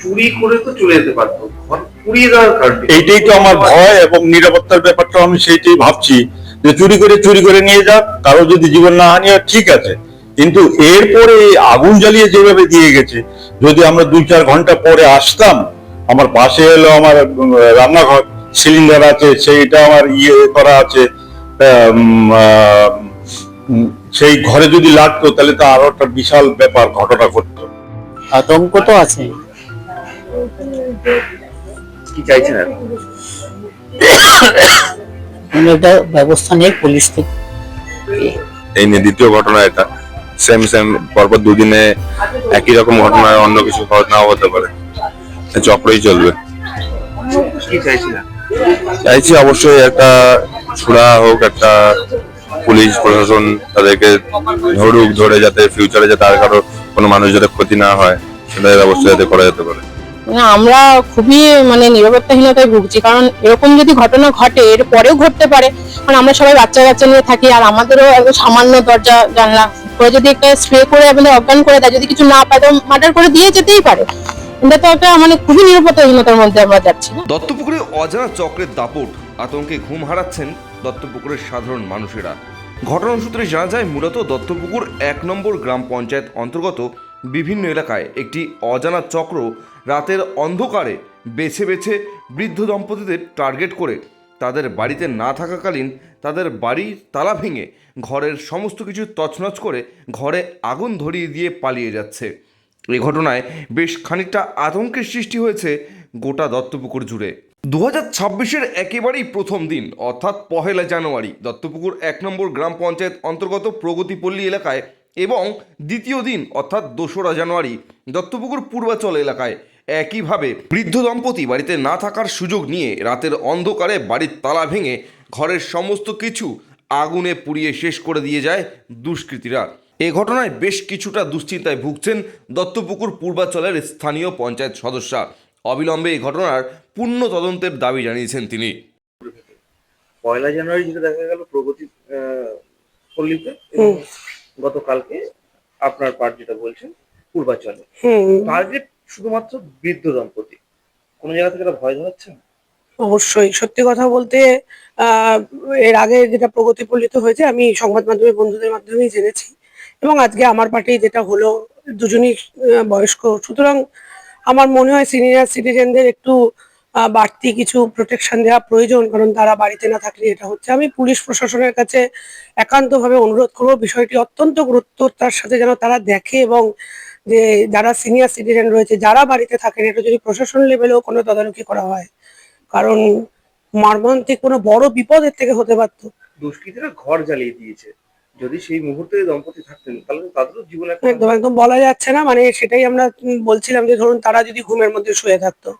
চুরি করে তো চলে যেতে পারতো। পুড়িয়ে দেওয়ার কারণে। এইটাই তো আমার ভয় এবং নিরাপত্তার ব্যাপারটা আমি সেইটাই ভাবছি যে চুরি করে চুরি করে নিয়ে যাক, কারও যদি জীবন না হানি ঠিক আছে। কিন্তু এরপরে আগুন জ্বালিয়ে যেভাবে দিয়ে গেছে, যদি আমরা দুই চার ঘণ্টা পরে আসতাম, আমার পাশে এলো আমার রান্নাঘর, সিলিন্ডার আছে, সেইটা আমার ইয়ে করা আছে সেই ঘরে যদি লাগতো, তাহলে তো আরও একটা বিশাল ব্যাপার ঘটনা ঘটতো। আতঙ্ক তো আছে। কি চাইছেন এটা ব্যবস্থা নেই পুলিশ থেকে। এই নিয়ে দ্বিতীয় ঘটনা এটা সেম সেম পরপর দুদিনে একই রকম ঘটনা অন্য কিছু হতে পারে। চক্রই চলবে। চাইছি অবশ্যই একটা ছুড়া হোক একটা পুলিশ প্রশাসন তাদেরকে ধরুক ধরে যাতে ফিউচারে যাতে আর কারও কোনো মানুষ যাতে ক্ষতি না হয় সেটার ব্যবস্থা যাতে করা যেতে পারে। না আমরা খুবই মানে নিরাপত্তাহীনতায় ভুগছি। কারণ এরকম যদি ঘটনা ঘটে এর পরেও ঘটতে পারে। কারণ আমরা সবাই বাচ্চা কাচ্চা নিয়ে থাকি আর আমাদেরও একদম সামান্য দরজা জানলা। করে যদি একটা স্প্রে করে আমাদের অজ্ঞান করে দেয় যদি কিছু না পায় তো মার্ডার করে দিয়ে যেতেই পারে। এটা তো একটা মানে খুবই নিরাপত্তাহীনতার মধ্যে আমরা যাচ্ছি দত্তপুকুরে অজানা চক্রের দাপট আতঙ্কে ঘুম হারাচ্ছেন দত্তপুকুরের সাধারণ মানুষেরা। ঘটনা সূত্রে জানা যায়, মূলত দত্তপুকুর এক নম্বর গ্রাম পঞ্চায়েত অন্তর্গত বিভিন্ন এলাকায় একটি অজানা চক্র রাতের অন্ধকারে বেছে বেছে বৃদ্ধ দম্পতিদের টার্গেট করে। তাদের বাড়িতে না থাকাকালীন তাদের বাড়ির তালা ভেঙে ঘরের সমস্ত কিছু তছনছ করে ঘরে আগুন ধরিয়ে দিয়ে পালিয়ে যাচ্ছে। এ ঘটনায় বেশ খানিকটা আতঙ্কের সৃষ্টি হয়েছে গোটা দত্তপুকুর জুড়ে। দু হাজার ছাব্বিশের একেবারেই প্রথম দিন, অর্থাৎ পহেলা জানুয়ারি, দত্তপুকুর এক নম্বর গ্রাম পঞ্চায়েত অন্তর্গত প্রগতিপল্লী এলাকায় এবং দ্বিতীয় দিন, অর্থাৎ দোসরা জানুয়ারি, দত্তপুকুর পূর্বাচল এলাকায়। একইভাবে বৃদ্ধ দম্পতি বাড়িতে না থাকার সুযোগ নিয়ে রাতের অন্ধকারে বাড়ির তালা ভেঙে ঘরের সমস্ত কিছু আগুনে পুড়িয়ে শেষ করে দিয়ে যায় দুষ্কৃতীরা। এ ঘটনায় বেশ কিছুটা দুশ্চিন্তায় ভুগছেন দত্তপুকুর পূর্বাচলের স্থানীয় পঞ্চায়েত সদস্যা। অবিলম্বে এই ঘটনার পূর্ণ তদন্তের দাবি জানিয়েছেন তিনি। পয়লা জানুয়ারি যেটা দেখা গেল প্রগতি আহ, পল্লীতে গতকালকে আপনার পার্ট যেটা বলছেন পূর্বাচলে। হুম। টার্গেট শুধুমাত্র বৃদ্ধ দম্পতি। কোনো জায়গা থেকে ভয় ধরাচ্ছে? না অবশ্যই। সত্যি কথা বলতে আহ, এর আগে যেটা প্রগতিপল্লিত হয়েছে আমি সংবাদ মাধ্যমে বন্ধুদের মাধ্যমেই জেনেছি। এবং আজকে আমার পার্টি যেটা হলো দুজনই আহ, বয়স্ক। সুতরাং আমার মনে হয় সিনিয়র সিটিজেনদের একটু বাড়তি কিছু প্রোটেকশন দেওয়া প্রয়োজন, কারণ তারা বাড়িতে না থাকলে এটা হচ্ছে। আমি পুলিশ প্রশাসনের কাছে একান্তভাবে অনুরোধ করব, বিষয়টি অত্যন্ত গুরুত্বতার সাথে যেন তারা দেখে এবং যে যারা সিনিয়র সিটিজেন রয়েছে, যারা বাড়িতে থাকেন, এটা যদি প্রশাসন লেভেলেও কোনো তদারকি করা হয়, কারণ মর্মান্তিক কোনো বড় বিপদের থেকে হতে পারতো। দুষ্কৃতীরা ঘর জ্বালিয়ে দিয়েছে। যদি সেই মুহূর্তে দম্পতি থাকতেন তাহলে তো তাদেরও জীবন একদম একদম বলা যাচ্ছে না মানে সেটাই আমরা বলছিলাম যে ধরুন তারা যদি ঘুমের মধ্যে শুয়ে থাকতো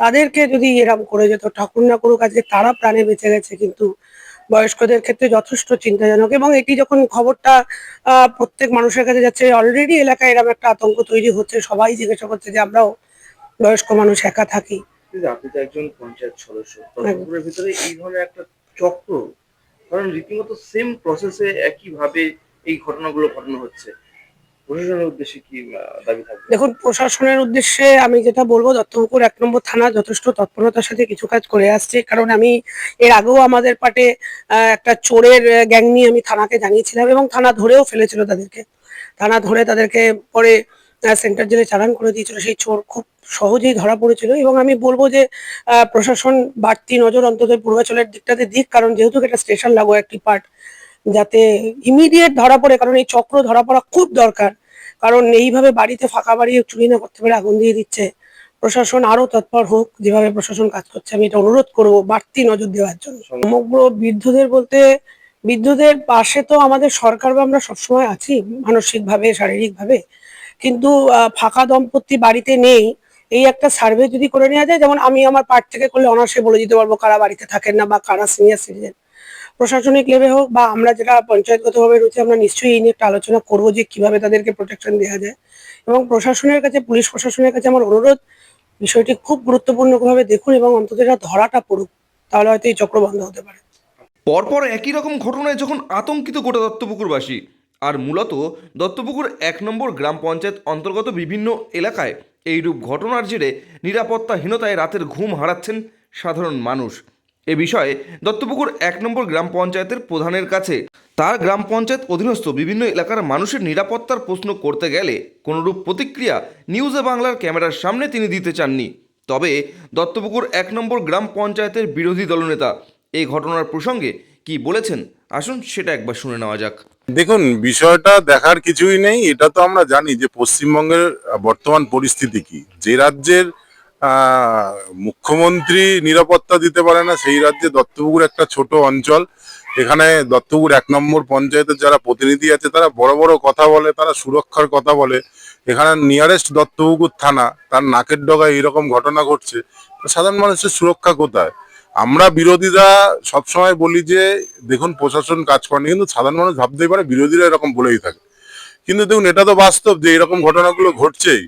তাদেরকে যদি এরম করে যেত ঠাকুর না করুক আজকে তারা প্রাণে বেঁচে গেছে কিন্তু বয়স্কদের ক্ষেত্রে যথেষ্ট চিন্তাজনক এবং এটি যখন খবরটা প্রত্যেক মানুষের কাছে যাচ্ছে অলরেডি এলাকায় এরকম একটা আতঙ্ক তৈরি হচ্ছে সবাই জিজ্ঞাসা করছে যে আমরাও বয়স্ক মানুষ একা থাকি। আপনি তো একজন পঞ্চায়েত সদস্য ভিতরে এই ধরনের একটা চক্র কারণ রীতিমতো সেম প্রসেসে একই ভাবে এই ঘটনাগুলো ঘটানো হচ্ছে। প্রশাসনের উদ্দেশ্যে কি দাবি থাকবে? দেখুন, প্রশাসনের উদ্দেশ্যে আমি যেটা বলব, দত্তপুকুর এক নম্বর থানা যথেষ্ট তৎপরতার সাথে কিছু কাজ করে আসছে। কারণ আমি এর আগেও আমাদের পাটে একটা চোরের গ্যাং নিয়ে আমি থানাকে জানিয়েছিলাম এবং থানা ধরেও ফেলেছিল তাদেরকে। থানা ধরে তাদেরকে পরে সেন্টার জেলে চালান করে দিয়েছিল, সেই চোর খুব সহজেই ধরা পড়েছিল এবং আমি বলব যে প্রশাসন বাড়তি নজর অন্তত পূর্বাচলের দিকটাতে দিক, কারণ যেহেতু এটা স্টেশন লাগো একটি পার্ট যাতে ইমিডিয়েট ধরা পড়ে, কারণ এই চক্র ধরা পড়া খুব দরকার, কারণ এইভাবে বাড়িতে ফাঁকা বাড়ি চুরি না করতে পারে আগুন দিয়ে দিচ্ছে। প্রশাসন আরও তৎপর হোক, যেভাবে প্রশাসন কাজ করছে, আমি এটা অনুরোধ করব বাড়তি নজর দেওয়ার জন্য। সমগ্র বৃদ্ধদের বলতে, বৃদ্ধদের পাশে তো আমাদের সরকার বা আমরা সবসময় আছি, মানসিকভাবে, শারীরিকভাবে। কিন্তু ফাঁকা দম্পতি বাড়িতে নেই। এই একটা সার্ভে যদি করে নেওয়া যায়, যেমন আমি আমার পার্ট থেকে করলে অনার্সে বলে দিতে পারব কারা বাড়িতে থাকেন না বা কারা সিনিয়র সিটিজেন প্রশাসনিক লেভেল হোক বা আমরা যেটা পঞ্চায়েতগতভাবে রয়েছে, আমরা নিশ্চয়ই এই নিয়ে একটা আলোচনা করব যে কীভাবে তাদেরকে প্রোটেকশন দেওয়া যায়। এবং প্রশাসনের কাছে, পুলিশ প্রশাসনের কাছে আমার অনুরোধ, বিষয়টি খুব গুরুত্বপূর্ণভাবে দেখুন এবং অন্তত এটা ধরাটা পড়ুক, তাহলে হয়তো এই চক্র বন্ধ হতে পারে। পরপর একই রকম ঘটনায় যখন আতঙ্কিত গোটা দত্তপুকুরবাসী আর মূলত দত্তপুকুর এক নম্বর গ্রাম পঞ্চায়েত অন্তর্গত বিভিন্ন এলাকায় এইরূপ ঘটনার জেরে নিরাপত্তাহীনতায় রাতের ঘুম হারাচ্ছেন সাধারণ মানুষ। এ বিষয়ে দত্তপুকুর এক নম্বর গ্রাম পঞ্চায়েতের প্রধানের কাছে তার গ্রাম পঞ্চায়েত অধীনস্থ বিভিন্ন এলাকার মানুষের নিরাপত্তার প্রশ্ন করতে গেলে কোনোরূপ প্রতিক্রিয়া নিউজে বাংলার ক্যামেরার সামনে তিনি দিতে চাননি। তবে দত্তপুকুর এক নম্বর গ্রাম পঞ্চায়েতের বিরোধী দলনেতা এই ঘটনার প্রসঙ্গে কি বলেছেন, আসুন সেটা একবার শুনে নেওয়া যাক। দেখুন, বিষয়টা দেখার কিছুই নেই। এটা তো আমরা জানি যে পশ্চিমবঙ্গের বর্তমান পরিস্থিতি কি। যে রাজ্যের মুখ্যমন্ত্রী নিরাপত্তা দিতে পারে না, সেই রাজ্যে দত্তপুকুর একটা ছোট অঞ্চল। এখানে দত্তপুকুর এক নম্বর পঞ্চায়েতের যারা প্রতিনিধি আছে, তারা বড় বড় কথা বলে, তারা সুরক্ষার কথা বলে। এখানে নিয়ারেস্ট দত্তপুকুর থানা, তার নাকের ডগায় এরকম ঘটনা ঘটছে। সাধারণ মানুষের সুরক্ষা কোথায়? আমরা বিরোধীরা সবসময় বলি যে, দেখুন, প্রশাসন কাজ করেনি, কিন্তু সাধারণ মানুষ ভাবতেই পারে বিরোধীরা এরকম বলেই থাকে। কিন্তু দেখুন, এটা তো বাস্তব যে, এরকম ঘটনাগুলো ঘটছেই।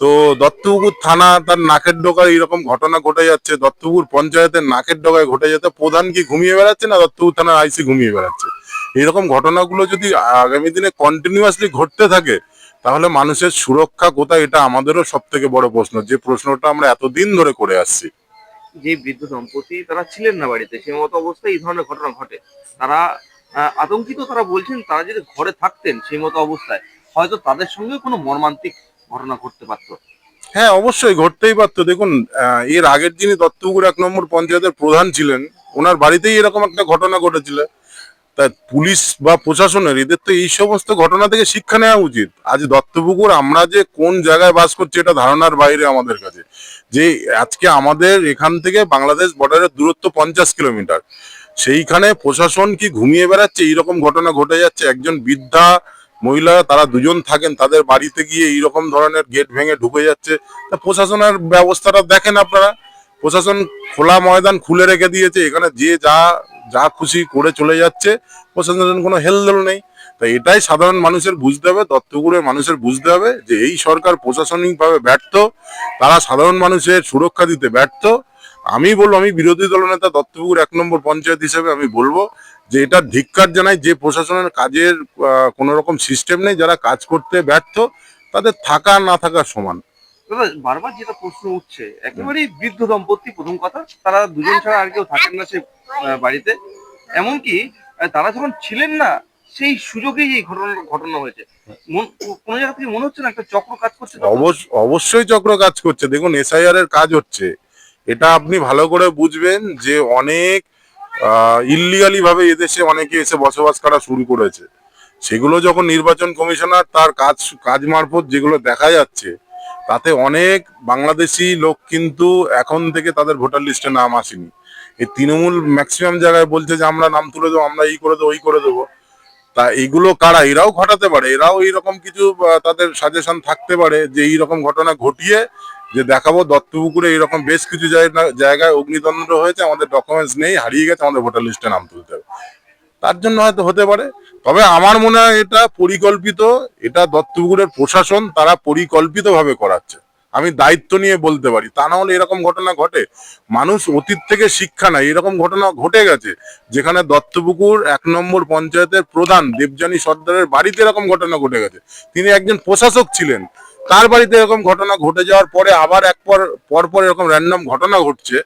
তো দত্তপুকুর থানা তার নাকের ডোকায় এরকম ঘটনা ঘটে যাচ্ছে। দত্তপুকুর পঞ্চায়েতের নাকের ডোকায় ঘটে যাচ্ছে প্রধান কি ঘুমিয়ে বেড়াচ্ছে না দত্তপুকুর থানার আইসি ঘুমিয়ে বেড়াচ্ছে? এরকম ঘটনাগুলো যদি আগামী দিনে কন্টিনিউয়াসলি ঘটতে থাকে, তাহলে মানুষের সুরক্ষা কোথায়? এটা আমাদেরও সব থেকে বড় প্রশ্ন। যে প্রশ্নটা আমরা এতদিন ধরে করে আসছি। যে বৃদ্ধ দম্পতি তারা ছিলেন না বাড়িতে সে মতো অবস্থায় এই ধরনের ঘটনা ঘটে। তারা আতঙ্কিত তারা বলছেন, তারা যদি ঘরে থাকতেন সেই মতো অবস্থায়, হয়তো তাদের সঙ্গে কোনো মর্মান্তিক ঘটনা ঘটতে পারত। হ্যাঁ অবশ্যই ঘটতেই পারত। দেখুন এর আগের দিনই দত্তপুকুর এক নম্বর পঞ্চায়েতের প্রধান ছিলেন। ওনার বাড়িতেই এরকম একটা ঘটনা ঘটেছিল। তাই পুলিশ বা প্রশাসনের, এদের তো এই সমস্ত ঘটনা থেকে শিক্ষা নেওয়া উচিত। আজ দত্তপুকুর, আমরা যে কোন জায়গায় বাস করছি এটা ধারণার বাইরে আমাদের কাছে। যে আজকে আমাদের এখান থেকে বাংলাদেশ বর্ডারের দূরত্ব পঞ্চাশ কিলোমিটার। সেইখানে প্রশাসন কি ঘুমিয়ে বেড়াচ্ছে? এইরকম ঘটনা ঘটে যাচ্ছে। একজন বৃদ্ধা মহিলা, তারা দুজন থাকেন, তাদের বাড়িতে গিয়ে এইরকম ধরনের গেট ভেঙে ঢুকে যাচ্ছে। তা প্রশাসনের ব্যবস্থাটা দেখেন আপনারা। প্রশাসন খোলা ময়দান খুলে রেখে দিয়েছে। এখানে যে যা যা খুশি করে চলে যাচ্ছে, প্রশাসনের কোনো হেলদোল নেই। তাই এটাই সাধারণ মানুষের বুঝতে হবে দত্তপুরের মানুষের বুঝতে হবে যে এই সরকার প্রশাসনিকভাবে ব্যর্থ, তারা সাধারণ মানুষের সুরক্ষা দিতে ব্যর্থ। আমি বলব, আমি বিরোধী দলনেতা দত্তপুকুর এক নম্বর পঞ্চায়েত হিসেবে আমি বলব যে এটা ধিক্কার জানাই যে প্রশাসনের কাজের কোনো রকম সিস্টেম নেই, যারা কাজ করতে ব্যর্থ, তাদের থাকা না থাকা সমান। দাদা, বারবার যেটা প্রশ্ন উঠছে, একেবারেই বৃদ্ধ দম্পতি, প্রথম কথা, তারা দুজন ছাড়া আর কেউ থাকেন না সে বাড়িতে। এমনকি তারা যখন ছিলেন না, সেই সুযোগেই এই ঘটনা ঘটনা হয়েছে। কোনো জায়গা থেকে মনে হচ্ছে না একটা চক্র কাজ করছে অবশ্যই চক্র কাজ করছে। দেখুন এসআইআর এর কাজ হচ্ছে। এটা আপনি ভালো করে বুঝবেন যে অনেক ইলিগালি ভাবে এদেশে অনেকে এসে বসবাস করা শুরু করেছে। সেগুলো যখন নির্বাচন কমিশনার তার কাজ কাজ মারফত যেগুলো দেখা যাচ্ছে তাতে অনেক বাংলাদেশি লোক কিন্তু এখন থেকে তাদের ভোটার লিস্টে নাম আসেনি। এই তৃণমূল ম্যাক্সিমাম জায়গায় বলছে যে, আমরা নাম তুলে দেবো, আমরা এই করে দেবো, ওই করে দেবো। তা এগুলো কারা? এরাও ঘটাতে পারে। এরাও এইরকম কিছু তাদের সাজেশন থাকতে পারে যে, এইরকম ঘটনা ঘটিয়ে যে দেখাবো, দত্তপুকুরে এরকম বেশ কিছু জায়গা- জায়গায় অগ্নিতন্ত্র হয়েছে, আমাদের ডকুমেন্টস নেই, হারিয়ে গেছে, আমাদের ভোটার লিস্টে নাম তুলতে হবে। তার জন্য হয়তো হতে পারে। তবে আমার মনে হয় এটা পরিকল্পিত, এটা দত্তপুকুরের প্রশাসন তারা পরিকল্পিতভাবে করাচ্ছে। আমি দায়িত্ব নিয়ে বলতে পারি, তা না হলে এরকম ঘটনা ঘটে। মানুষ অতীত থেকে শিক্ষা নেয়, এরকম ঘটনা ঘটে গেছে, যেখানে দত্তপুকুর এক নম্বর পঞ্চায়েতের প্রধান দেবযানী সর্দারের বাড়িতে এরকম ঘটনা ঘটে গেছে। তিনি একজন প্রশাসক ছিলেন, তার বাড়িতে এরকম ঘটনা ঘটে যাওয়ার পরে আবার এক পর পর পর এরকম র্যান্ডম ঘটনা ঘটছে।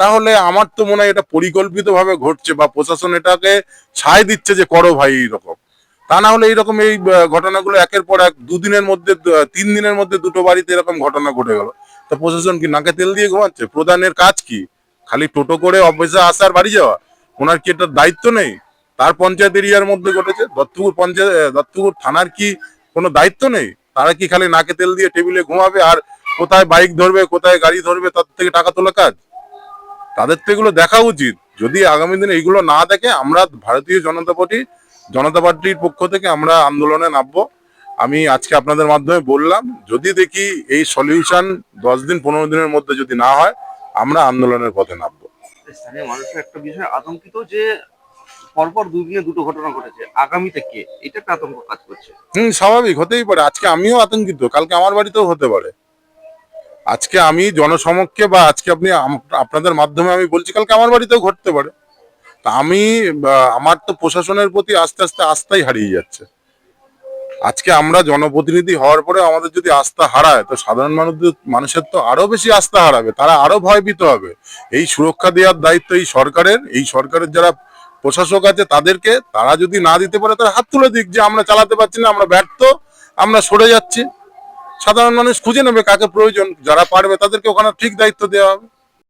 তাহলে আমার তো মনে হয় এটা পরিকল্পিতভাবে ঘটছে বা প্রশাসন এটাকে ছাই দিচ্ছে যে করো ভাই এইরকম। তা না হলে এইরকম এই ঘটনাগুলো একের পর এক দুদিনের মধ্যে তিন দিনের মধ্যে দুটো বাড়িতে এরকম ঘটনা ঘটে গেল। তা প্রশাসন কি নাকে তেল দিয়ে ঘুমাচ্ছে? প্রধানের কাজ কি? খালি টোটো করে অফিসে আসার বাড়ি যাওয়া? ওনার কি এটার দায়িত্ব নেই? তার পঞ্চায়েত এরিয়ার মধ্যে ঘটেছে? দত্তপুর পঞ্চায়েত দত্তপুর থানার কি কোনো দায়িত্ব নেই? তারা কি খালি নাকে তেল দিয়ে টেবিলে ঘুমাবে আর কোথায় বাইক ধরবে, কোথায় গাড়ি ধরবে, তার থেকে টাকা তোলা কাজ? তাদের তো এগুলো দেখা উচিত। যদি আগামী দিনে এগুলো না দেখে আমরা ভারতীয় জনতা পার্টি জনতা পার্টির পক্ষ থেকে আমরা আন্দোলনে নামবো। আমি আজকে আপনাদের মাধ্যমে বললাম যদি দেখি এই সলিউশন দশ দিন পনেরো দিনের মধ্যে যদি না হয় আমরা আন্দোলনের পথে নামবো। স্থানীয় মানুষের একটা বিষয় আতঙ্কিত যে পরপর দুদিনে দুটো ঘটনা ঘটেছে। আগামীতে কে? এটা একটা আতঙ্ক কাজ করছে। হুম স্বাভাবিক হতেই পারে। আজকে আমিও আতঙ্কিত কালকে আমার বাড়িতেও হতে পারে। আজকে আমি জনসমক্ষে বা আজকে আপনি আপনাদের মাধ্যমে আমি বলছি, কালকে আমার বাড়িতেও ঘটতে পারে। তা আমি আমার তো প্রশাসনের প্রতি আস্তে আস্তে আস্থাই হারিয়ে যাচ্ছে। আজকে আমরা জনপ্রতিনিধি হওয়ার পরে আমাদের যদি আস্থা হারায়, তো সাধারণ মানুষদের, মানুষের তো আরও বেশি আস্থা হারাবে, তারা আরও ভয়ভীত হবে। এই সুরক্ষা দেওয়ার দায়িত্ব এই সরকারের এই সরকারের যারা প্রশাসক আছে তাদেরকে, তারা যদি না দিতে পারে, তারা হাত তুলে দিক যে আমরা চালাতে পারছি না, আমরা ব্যর্থ, আমরা সরে যাচ্ছি। সাধারণ মানুষ খুঁজে নেবে কাকে প্রয়োজন যারা পারবে তাদেরকে ওখানে ঠিক দায়িত্ব দেওয়া হবে।